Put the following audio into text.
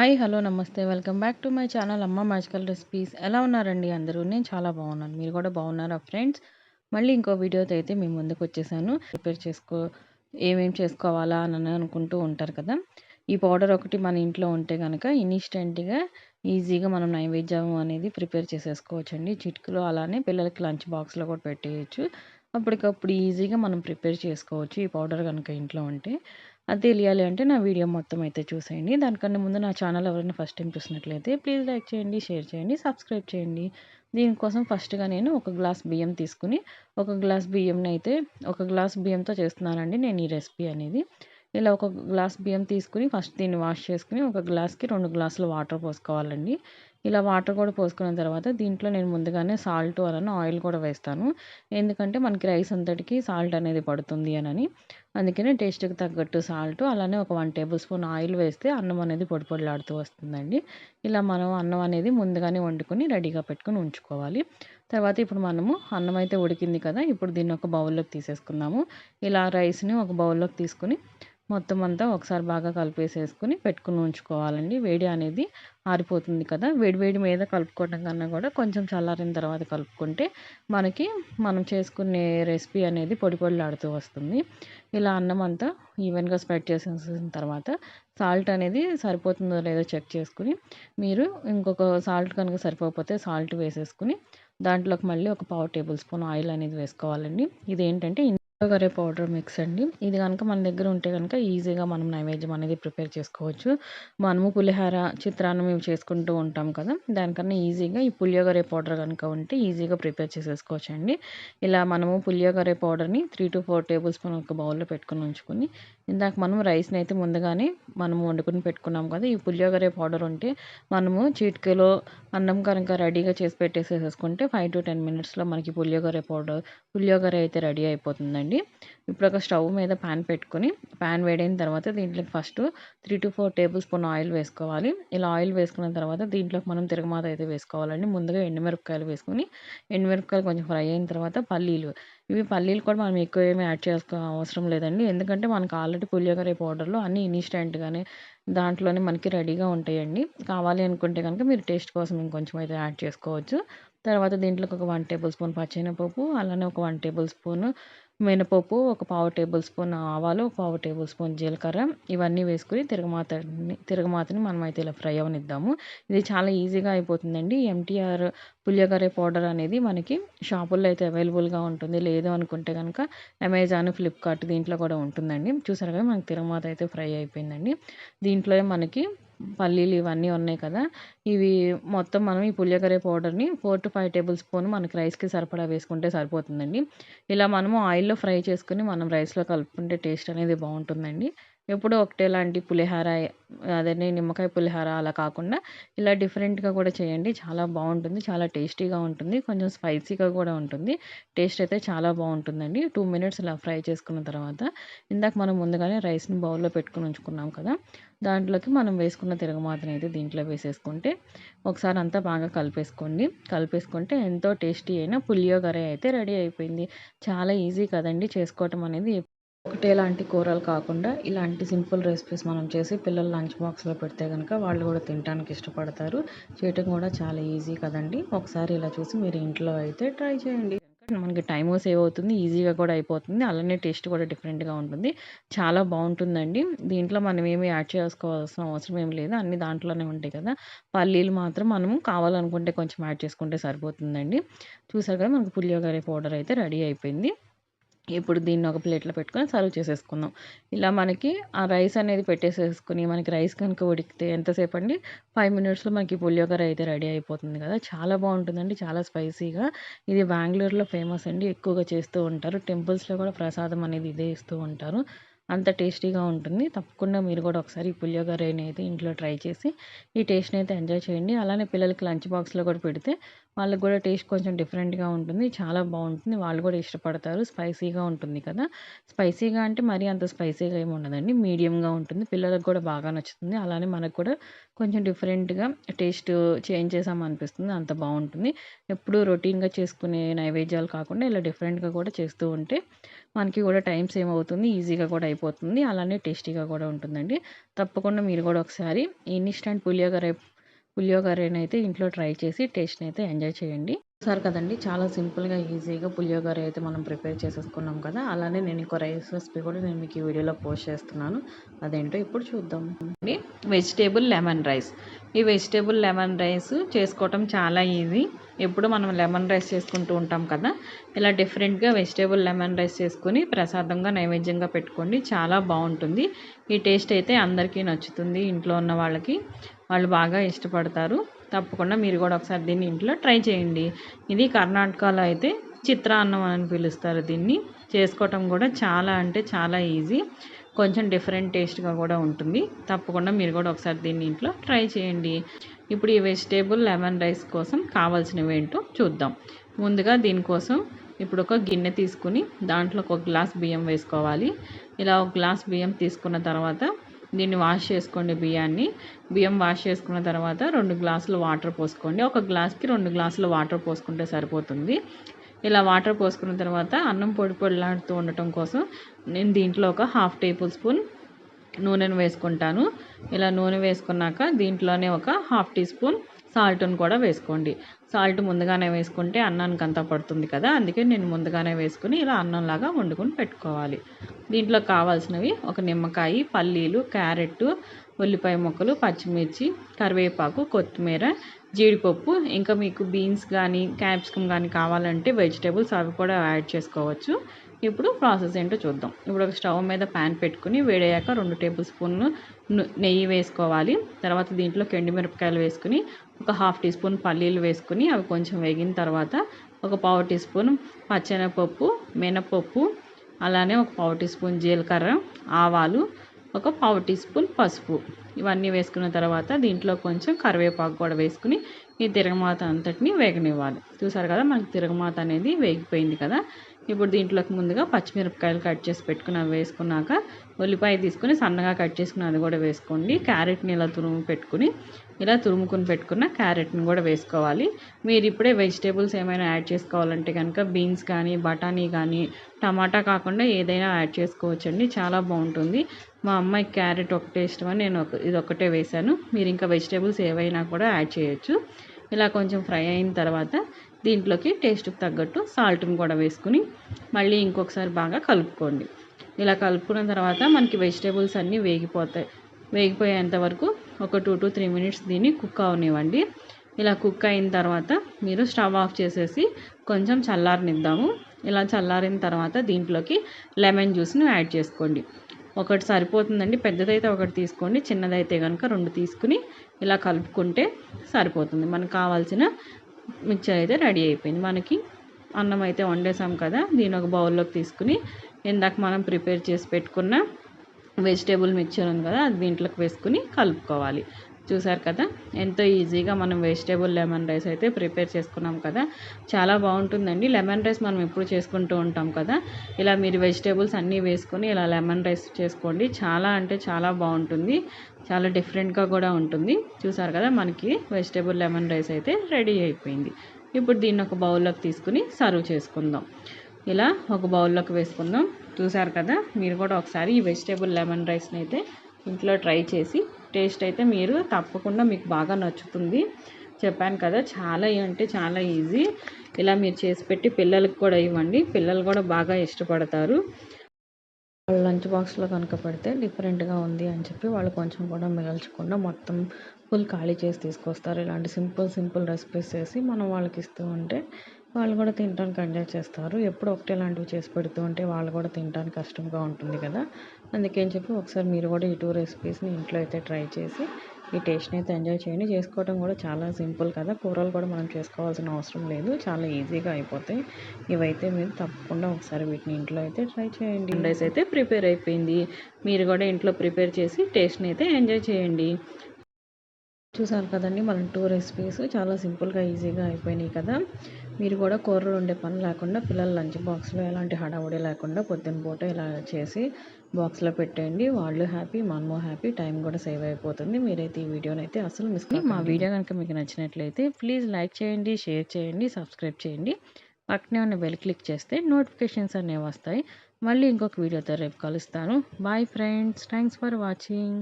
Hi hello నమస్తే. Welcome back to my channel Amma magical recipes. ఎలా ఉన్నారండి అందరూ? నేను చాలా బాగున్నాను. మీరు కూడా బాగున్నారా ఫ్రెండ్స్? మళ్ళీ ఇంకో వీడియోతో అయితే మేము ముందుకు వచ్చేసాను. ప్రిపేర్ చేసుకో ఏమేమి చేసుకోవాలా అని అనుకుంటూ ఉంటారు కదా? ఈ పౌడర్ ఒకటి మన ఇంట్లో ఉంటే కనుక ఇన్స్టెంట్గా ఈజీగా మనం నైవేద్యం అనేది ప్రిపేర్ చేసేసుకోవచ్చు అండి చిటికలో అలానే పిల్లలకి లంచ్ బాక్స్లో కూడా పెట్టేయచ్చు. అప్పటికప్పుడు ఈజీగా మనం ప్రిపేర్ చేసుకోవచ్చు ఈ పౌడర్ కనుక ఇంట్లో ఉంటే. అది తెలియాలి అంటే నా వీడియో మొత్తం అయితే చూసేయండి. దానికన్నా ముందు నా ఛానల్ ఎవరైనా ఫస్ట్ టైం చూసినట్లయితే ప్లీజ్ లైక్ చేయండి షేర్ చేయండి సబ్స్క్రైబ్ చేయండి. దీనికోసం ఫస్ట్గా నేను ఒక గ్లాస్ బియ్యం తీసుకుని ఒక గ్లాస్ బియ్యంని అయితే ఒక గ్లాస్ బియ్యంతో చేస్తున్నానండి నేను ఈ రెసిపీ అనేది. ఇలా ఒక గ్లాస్ బియ్యం తీసుకుని ఫస్ట్ దీన్ని వాష్ చేసుకుని ఒక గ్లాస్కి రెండు గ్లాసులు వాటర్ పోసుకోవాలండి. ఇలా వాటర్ కూడా పోసుకున్న తర్వాత దీంట్లో నేను ముందుగానే సాల్ట్ అలానే ఆయిల్ కూడా వేస్తాను. ఎందుకంటే మనకి రైస్ అంతటికి సాల్ట్ అనేది పడుతుంది అని అందుకనే టేస్ట్కి తగ్గట్టు సాల్ట్ అలానే ఒక వన్ టేబుల్ స్పూన్ ఆయిల్ వేస్తే అన్నం అనేది పొడి పొడిలాడుతూ వస్తుందండి. ఇలా మనం అన్నం అనేది ముందుగానే వండుకొని రెడీగా పెట్టుకొని ఉంచుకోవాలి. తర్వాత ఇప్పుడు మనము అన్నం అయితే ఉడికింది కదా ఇప్పుడు దీన్ని ఒక బౌల్లోకి తీసేసుకుందాము. ఇలా రైస్ని ఒక బౌల్లోకి తీసుకుని మొత్తం అంతా ఒకసారి బాగా కలిపేసేసుకుని పెట్టుకుని ఉంచుకోవాలండి. వేడి అనేది ఆరిపోతుంది కదా. వేడి వేడి మీద కలుపుకోవడం కన్నా కూడా కొంచెం చల్లారిన తర్వాత కలుపుకుంటే మనకి మనం చేసుకునే రెసిపీ అనేది పొడి పొడిలాడుతూ వస్తుంది. ఇలా అన్నం అంతా ఈవెన్గా స్ప్రెడ్ చేసేసిన తర్వాత సాల్ట్ అనేది సరిపోతుందో లేదో చెక్ చేసుకుని మీరు ఇంకొక సాల్ట్ కనుక సరిపోకపోతే సాల్ట్ వేసేసుకుని దాంట్లోకి మళ్ళీ ఒక పావు టేబుల్ స్పూన్ ఆయిల్ అనేది వేసుకోవాలండి. ఇది కర్రీ పౌడర్ మిక్స్ అండి. ఇది కనుక మన దగ్గర ఉంటే కనుక ఈజీగా మనం నైవేద్యం అనేది ప్రిపేర్ చేసుకోవచ్చు. మనము పులిహార చిత్రాన్నం ఇవి చేసుకుంటూ ఉంటాం కదా దానికన్నా ఈజీగా ఈ పులియోగరే పౌడర్ కనుక ఉంటే ఈజీగా ప్రిపేర్ చేసేసుకోవచ్చు అండి ఇలా మనము పులియోగరే పౌడర్ని three to four tablespoon ఒక బౌల్లో పెట్టుకుని ఉంచుకొని ఇందాక మనం రైస్ని అయితే ముందుగానే మనము వండుకుని పెట్టుకున్నాం కదా ఈ పులియోగరే పౌడర్ ఉంటే మనము చీటికలో అన్నం కనుక రెడీగా చేసి పెట్టేసేసుకుంటే ఫైవ్ టు టెన్ మినిట్స్లో మనకి పులియోగరే పౌడర్ పులియోగరే అయితే రెడీ అయిపోతుందండి. అండి ఇప్పుడు ఒక స్టవ్ మీద ప్యాన్ పెట్టుకొని ప్యాన్ వేడైన తర్వాత దీంట్లోకి first three to four tablespoon oil వేసుకోవాలి. ఇలా ఆయిల్ వేసుకున్న తర్వాత దీంట్లోకి మనం తిరగమాత అయితే వేసుకోవాలండి. ముందుగా ఎండుమిరపకాయలు వేసుకుని ఎండుమిరపకాయలు కొంచెం ఫ్రై అయిన తర్వాత పల్లీలు. ఇవి పల్లీలు కూడా మనం ఎక్కువ ఏమీ యాడ్ చేసుకో అవసరం లేదండి. ఎందుకంటే మనకు ఆల్రెడీ పులియోగరే పౌడర్లో అన్నీ ఇన్స్టెంట్గానే దాంట్లోనే మనకి రెడీగా ఉంటాయండి. కావాలి అనుకుంటే కనుక మీరు టేస్ట్ కోసం ఇంకొంచెం అయితే యాడ్ చేసుకోవచ్చు. తర్వాత దీంట్లోకి ఒక వన్ టేబుల్ స్పూన్ పచ్చెనపప్పు అలానే ఒక వన్ టేబుల్ స్పూన్ మినపప్పు ఒక పావు టేబుల్ స్పూన్ ఆవాలు ఒక పావు టేబుల్ స్పూన్ జీలకర్ర. ఇవన్నీ వేసుకుని తిరగమాతని తిరగమాతని మనం అయితే ఇలా ఫ్రై అవనిద్దాము. ఇది చాలా ఈజీగా అయిపోతుందండి. ఎంటీఆర్ పులియగరే పౌడర్ అనేది మనకి షాపుల్లో అయితే అవైలబుల్గా ఉంటుంది. లేదు అనుకుంటే కనుక అమెజాన్ ఫ్లిప్కార్ట్ దీంట్లో కూడా ఉంటుందండి. చూసారు కదా మనకి తిరగమాత అయితే ఫ్రై అయిపోయిందండి. దీంట్లో మనకి పల్లీలు ఇవన్నీ ఉన్నాయి కదా. ఇవి మొత్తం మనం ఈ పులియగరే పౌడర్ని four to five tablespoon మనకి రైస్కి సరిపడా వేసుకుంటే సరిపోతుందండి. ఇలా మనము ఆయిల్లో ఫ్రై చేసుకుని మనం రైస్లో కలుపుకుంటే టేస్ట్ అనేది బాగుంటుందండి. ఎప్పుడూ ఒకటేలాంటి పులిహార అదే నిమ్మకాయ పులిహార అలా కాకుండా ఇలా డిఫరెంట్గా కూడా చేయండి. చాలా బాగుంటుంది చాలా టేస్టీగా ఉంటుంది కొంచెం స్పైసీగా కూడా ఉంటుంది. టేస్ట్ అయితే చాలా బాగుంటుందండి. టూ మినిట్స్ ఇలా ఫ్రై చేసుకున్న తర్వాత ఇందాక మనం ముందుగానే రైస్ని బౌల్లో పెట్టుకుని ఉంచుకున్నాం కదా దాంట్లోకి మనం వేసుకున్న తిరగమాతను అయితే దీంట్లో వేసేసుకుంటే ఒకసారి అంతా బాగా కలిపేసుకోండి. కలిపేసుకుంటే ఎంతో టేస్టీ అయిన పులియోగరే అయితే రెడీ అయిపోయింది. చాలా ఈజీ కదండి చేసుకోవటం అనేది. ఒకటే లాంటి కూరలు కాకుండా ఇలాంటి సింపుల్ రెసిపీస్ మనం చేసి పిల్లలు లంచ్ బాక్స్లో పెడితే కనుక వాళ్ళు కూడా తినడానికి ఇష్టపడతారు. చేయటం కూడా చాలా ఈజీ కదండి. ఒకసారి ఇలా చూసి మీరు ఇంట్లో అయితే ట్రై చేయండి. మనకి టైము సేవ్ అవుతుంది ఈజీగా కూడా అయిపోతుంది. అలానే టేస్ట్ కూడా డిఫరెంట్గా ఉంటుంది. చాలా బాగుంటుందండి. దీంట్లో మనం ఏమి యాడ్ చేసుకోవాల్సిన అవసరం ఏమి లేదు. అన్ని దాంట్లోనే ఉంటాయి కదా. పల్లీలు మాత్రం మనము కావాలనుకుంటే కొంచెం యాడ్ చేసుకుంటే సరిపోతుందండి. చూసారు కదా మనకు పులియోగరే పౌడర్ అయితే రెడీ అయిపోయింది. ఇప్పుడు దీన్ని ఒక ప్లేట్లో పెట్టుకొని సర్వ్ చేసేసుకుందాం. ఇలా మనకి ఆ రైస్ అనేది పెట్టేసేసుకుని మనకి రైస్ కనుక ఉడికితే ఎంతసేపు అండి? ఫైవ్ మినిట్స్లో మనకి పులియోగర అయితే రెడీ అయిపోతుంది కదా. చాలా బాగుంటుందండి చాలా స్పైసీగా. ఇది బెంగళూరులో ఫేమస్ అండి ఎక్కువగా చేస్తూ ఉంటారు. టెంపుల్స్లో కూడా ప్రసాదం అనేది ఇదే ఇస్తూ ఉంటారు. అంత టేస్టీగా ఉంటుంది. తప్పకుండా మీరు కూడా ఒకసారి ఈ అనేది అయితే ఇంట్లో ట్రై చేసి ఈ టేస్ట్ని అయితే ఎంజాయ్ చేయండి. అలానే పిల్లలకి లంచ్ బాక్స్లో కూడా పెడితే వాళ్ళకి కూడా టేస్ట్ కొంచెం డిఫరెంట్గా ఉంటుంది. చాలా బాగుంటుంది. వాళ్ళు కూడా ఇష్టపడతారు. స్పైసీగా ఉంటుంది కదా. స్పైసీగా అంటే మరీ అంత స్పైసీగా ఏమి ఉండదండి. మీడియంగా ఉంటుంది. పిల్లలకు కూడా బాగా నచ్చుతుంది. అలానే మనకు కూడా కొంచెం డిఫరెంట్గా టేస్ట్ చేంజ్ చేసామనిపిస్తుంది. అంత బాగుంటుంది. ఎప్పుడూ రొటీన్గా చేసుకునే నైవేద్యాలు కాకుండా ఇలా డిఫరెంట్గా కూడా చేస్తూ ఉంటే మనకి కూడా టైం సేవ్ అవుతుంది ఈజీగా కూడా అయిపోతుంది. అలానే టేస్టీగా కూడా ఉంటుందండి. తప్పకుండా మీరు కూడా ఒకసారి ఇన్స్టెంట్ పులియోగరే పులియోగరైనా అయితే ఇంట్లో ట్రై చేసి టేస్ట్ని అయితే ఎంజాయ్ చేయండి. సార్ కదండి చాలా సింపుల్గా ఈజీగా పులియోగర అయితే మనం ప్రిపేర్ చేసేసుకున్నాం కదా అలానే నేను ఇంకో రైస్ రెసిపీ కూడా నేను మీకు ఈ వీడియోలో పోస్ట్ చేస్తున్నాను. అదేంటో ఇప్పుడు చూద్దాం. Vegetable lemon rice. ఈ వెజిటేబుల్ లెమన్ రైస్ చేసుకోవటం చాలా ఈజీ. ఎప్పుడు మనం లెమన్ రైస్ చేసుకుంటూ ఉంటాం కదా ఇలా డిఫరెంట్గా వెజిటేబుల్ లెమన్ రైస్ చేసుకుని ప్రసాదంగా నైవేద్యంగా పెట్టుకోండి చాలా బాగుంటుంది. ఈ టేస్ట్ అయితే అందరికీ నచ్చుతుంది ఇంట్లో ఉన్న వాళ్ళకి. వాళ్ళు బాగా ఇష్టపడతారు. తప్పకుండా మీరు కూడా ఒకసారి దీన్ని ఇంట్లో ట్రై చేయండి. ఇది కర్ణాటకలో అయితే చిత్రాన్నం అని పిలుస్తారు దీన్ని. చేసుకోవటం కూడా చాలా అంటే చాలా ఈజీ. కొంచెం డిఫరెంట్ టేస్ట్గా కూడా ఉంటుంది. తప్పకుండా మీరు కూడా ఒకసారి దీన్ని ఇంట్లో ట్రై చేయండి. ఇప్పుడు ఈ వెజిటేబుల్ లెమన్ రైస్ కోసం కావాల్సినవి ఏంటో చూద్దాం. ముందుగా దీనికోసం ఇప్పుడు ఒక గిన్నె తీసుకుని దాంట్లో ఒక గ్లాస్ బియ్యం వేసుకోవాలి. ఇలా ఒక గ్లాస్ బియ్యం తీసుకున్న తర్వాత దీన్ని వాష్ చేసుకోండి బియ్యాన్ని. బియ్యం వాష్ చేసుకున్న తర్వాత రెండు గ్లాసులు వాటర్ పోసుకోండి. ఒక గ్లాస్కి రెండు గ్లాసులు వాటర్ పోసుకుంటే సరిపోతుంది. ఇలా వాటర్ పోసుకున్న తర్వాత అన్నం పొడి పొడిలాడుతూ ఉండటం కోసం నేను దీంట్లో ఒక హాఫ్ టేబుల్ స్పూన్ నూనెను వేసుకుంటాను. ఇలా నూనె వేసుకున్నాక దీంట్లోనే ఒక హాఫ్ టీ స్పూన్ సాల్ట్ను కూడా వేసుకోండి. సాల్ట్ ముందుగానే వేసుకుంటే అన్నానికి అంతా పడుతుంది కదా అందుకే నేను ముందుగానే వేసుకుని ఇలా అన్నంలాగా వండుకొని పెట్టుకోవాలి. దీంట్లో కావాల్సినవి ఒక నిమ్మకాయ పల్లీలు క్యారెట్ ఉల్లిపాయ ముక్కలు పచ్చిమిర్చి కరివేపాకు కొత్తిమీర జీడిపప్పు ఇంకా మీకు బీన్స్ కానీ క్యాప్సికమ్ కానీ కావాలంటే వెజిటేబుల్స్ అవి కూడా యాడ్ చేసుకోవచ్చు. ఇప్పుడు ప్రాసెస్ ఏంటో చూద్దాం. ఇప్పుడు ఒక స్టవ్ మీద ప్యాన్ పెట్టుకుని వేడయ్యాక రెండు టేబుల్ స్పూన్లు నెయ్యి వేసుకోవాలి. తర్వాత దీంట్లో మిరపకాయలు వేసుకుని ఒక హాఫ్ టీ స్పూన్ పల్లీలు వేసుకుని అవి కొంచెం వేగిన తర్వాత ఒక పావు టీ స్పూన్ పచ్చెనపప్పు మినపప్పు అలానే ఒక పావు టీ స్పూన్ జీలకర్ర ఆవాలు ఒక పావు టీ స్పూన్ పసుపు. ఇవన్నీ వేసుకున్న తర్వాత దీంట్లో కొంచెం కరివేపాకు కూడా వేసుకుని ఈ తిరగమాత అంతటిని వేగనివ్వాలి. చూసారు కదా మనకి తిరగమాత అనేది వేగిపోయింది కదా. ఇప్పుడు దీంట్లోకి ముందుగా పచ్చిమిరపకాయలు కట్ చేసి పెట్టుకుని వేసుకున్నాక ఉల్లిపాయ తీసుకుని సన్నగా కట్ చేసుకుని అది కూడా వేసుకోండి. క్యారెట్ని ఇలా తురుము పెట్టుకుని ఇలా తురుముకుని పెట్టుకున్న క్యారెట్ని కూడా వేసుకోవాలి. మీరు ఇప్పుడే వెజిటేబుల్స్ ఏమైనా యాడ్ చేసుకోవాలంటే కనుక బీన్స్ కానీ బఠానీ కానీ టమాటా కాకుండా ఏదైనా యాడ్ చేసుకోవచ్చండి. చాలా బాగుంటుంది. మా అమ్మాయి క్యారెట్ ఒకటే ఇష్టమని నేను ఒక ఇది ఒకటే వేశాను. మీరు ఇంకా వెజిటేబుల్స్ ఏవైనా కూడా యాడ్ చేయొచ్చు. ఇలా కొంచెం ఫ్రై అయిన తర్వాత దీంట్లోకి టేస్ట్కి తగ్గట్టు సాల్ట్ని కూడా వేసుకుని మళ్ళీ ఇంకొకసారి బాగా కలుపుకోండి. ఇలా కలుపుకున్న తర్వాత మనకి వెజిటేబుల్స్ అన్నీ వేగిపోతాయి. వేగిపోయేంత వరకు ఒక టూ టు త్రీ మినిట్స్ దీన్ని కుక్ అవనివ్వండి. ఇలా కుక్ అయిన తర్వాత మీరు స్టవ్ ఆఫ్ చేసేసి కొంచెం చల్లారనిద్దాము. ఇలా చల్లారిన తర్వాత దీంట్లోకి లెమన్ జ్యూస్ని యాడ్ చేసుకోండి. ఒకటి సరిపోతుందండి. పెద్దదైతే ఒకటి తీసుకోండి చిన్నదైతే కనుక రెండు తీసుకుని ఇలా కలుపుకుంటే సరిపోతుంది. మనకు కావాల్సిన మిక్చర్ అయితే రెడీ అయిపోయింది. మనకి అన్నం అయితే వండేసాం కదా దీని ఒక బౌల్లోకి తీసుకుని ఇందాక మనం ప్రిపేర్ చేసి పెట్టుకున్న వెజిటేబుల్ మిక్చర్ ఉంది కదా అది దీంట్లోకి వేసుకుని కలుపుకోవాలి. చూసారు కదా? ఎంతో ఈజీగా మనం వెజిటేబుల్ లెమన్ రైస్ అయితే ప్రిపేర్ చేసుకున్నాం కదా? చాలా బాగుంటుందండి. లెమన్ రైస్ మనం ఎప్పుడు చేసుకుంటూ ఉంటాం కదా? ఇలా మీరు వెజిటేబుల్స్ అన్నీ వేసుకొని ఇలా లెమన్ రైస్ చేసుకోండి. చాలా అంటే చాలా బాగుంటుంది. చాలా డిఫరెంట్గా కూడా ఉంటుంది. చూసారు కదా? మనకి వెజిటేబుల్ లెమన్ రైస్ అయితే రెడీ అయిపోయింది. ఇప్పుడు దీన్ని ఒక బౌల్లోకి తీసుకుని సర్వ్ చేసుకుందాం. ఇలా ఒక బౌల్లోకి వేసుకుందాం. చూసారు కదా? మీరు కూడా ఒకసారి ఈ వెజిటేబుల్ లెమన్ రైస్ని అయితే ఇంట్లో ట్రై చేసి టేస్ట్ అయితే మీరు తప్పకుండా మీకు బాగా నచ్చుతుంది. చెప్పాను కదా చాలా అంటే చాలా ఈజీ. ఇలా మీరు చేసి పెట్టి పిల్లలకు కూడా ఇవ్వండి. పిల్లలు కూడా బాగా ఇష్టపడతారు. లంచ్ బాక్స్లో కనుక పెడితే డిఫరెంట్గా ఉంది అని చెప్పి వాళ్ళు కొంచెం కూడా మిగల్చకుండా మొత్తం ఫుల్ ఖాళీ చేసి తీసుకొస్తారు. ఇలాంటి సింపుల్ సింపుల్ రెసిపీస్ చేసి మనం వాళ్ళకి ఇస్తూ ఉంటే వాళ్ళు కూడా తినడానికి ఎంజాయ్ చేస్తారు. ఎప్పుడు ఒకటే లాంటివి చేసి పెడుతూ ఉంటే వాళ్ళు కూడా తినడానికి కష్టంగా ఉంటుంది కదా. అందుకని చెప్పి ఒకసారి మీరు కూడా ఈ టూ రెసిపీస్ని ఇంట్లో అయితే ట్రై చేసి ఈ టేస్ట్ని అయితే ఎంజాయ్ చేయండి. చేసుకోవడం కూడా చాలా సింపుల్ కదా. కూరలు కూడా మనం చేసుకోవాల్సిన అవసరం లేదు. చాలా ఈజీగా అయిపోతాయి. ఇవైతే మీరు తప్పకుండా ఒకసారి వీటిని ఇంట్లో అయితే ట్రై చేయండి. రైస్ అయితే ప్రిపేర్ అయిపోయింది. మీరు కూడా ఇంట్లో ప్రిపేర్ చేసి టేస్ట్ని అయితే ఎంజాయ్ చేయండి. చూసారు కదండి మన టూ రెసిపీస్ చాలా సింపుల్గా ఈజీగా అయిపోయినాయి కదా. మీరు కూడా కూరలు ఉండే పని లేకుండా పిల్లల లంచ్ బాక్స్లో ఎలాంటి హడావుడి లేకుండా పొద్దున్న పూట ఇలా చేసి బాక్స్లో పెట్టేయండి. వాళ్ళు హ్యాపీ మనము హ్యాపీ టైం కూడా సేవ్ అయిపోతుంది. మీరైతే ఈ వీడియోని అయితే అసలు మిస్ మా వీడియో కనుక మీకు నచ్చినట్లయితే ప్లీజ్ లైక్ చేయండి షేర్ చేయండి సబ్స్క్రైబ్ చేయండి. పక్కనే ఉన్న బెల్ క్లిక్ చేస్తే నోటిఫికేషన్స్ అనేవి వస్తాయి. మళ్ళీ ఇంకొక వీడియోతో రేపు కలుస్తాను. Bye friends. Thanks for watching.